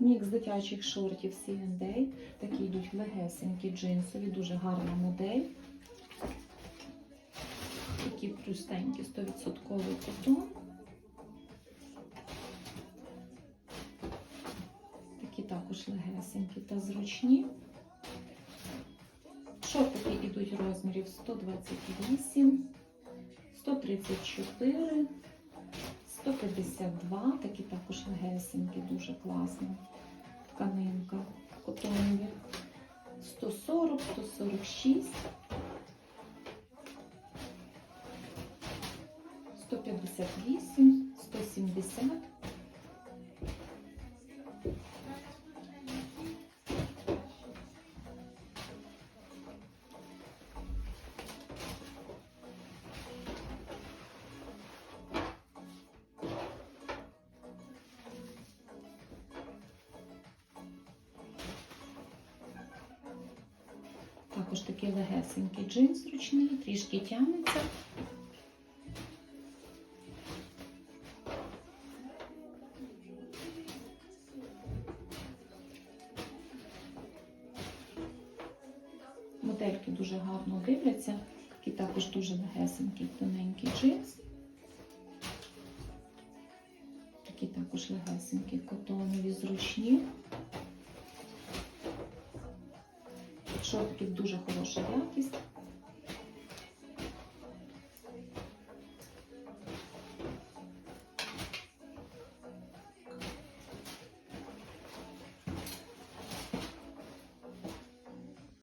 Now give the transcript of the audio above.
Мікс дитячих шортів C&A. Такі йдуть легесенькі, джинсові, дуже гарна модель. Такі простенькі, 100% котон. Такі також легесенькі та зручні. Шортики йдуть розмірів 128, 134, 152, такі також легесенькі, дуже класна тканинка котонові. 140, 146, 158, 170. Також такий легесенький джинс ручний, трішки тягнеться. Модельки дуже гарно дивляться. Такий також дуже легесенький, тоненький джинс. Такі також легесенькі, котонові, зручні. Шортики дуже хороша якість.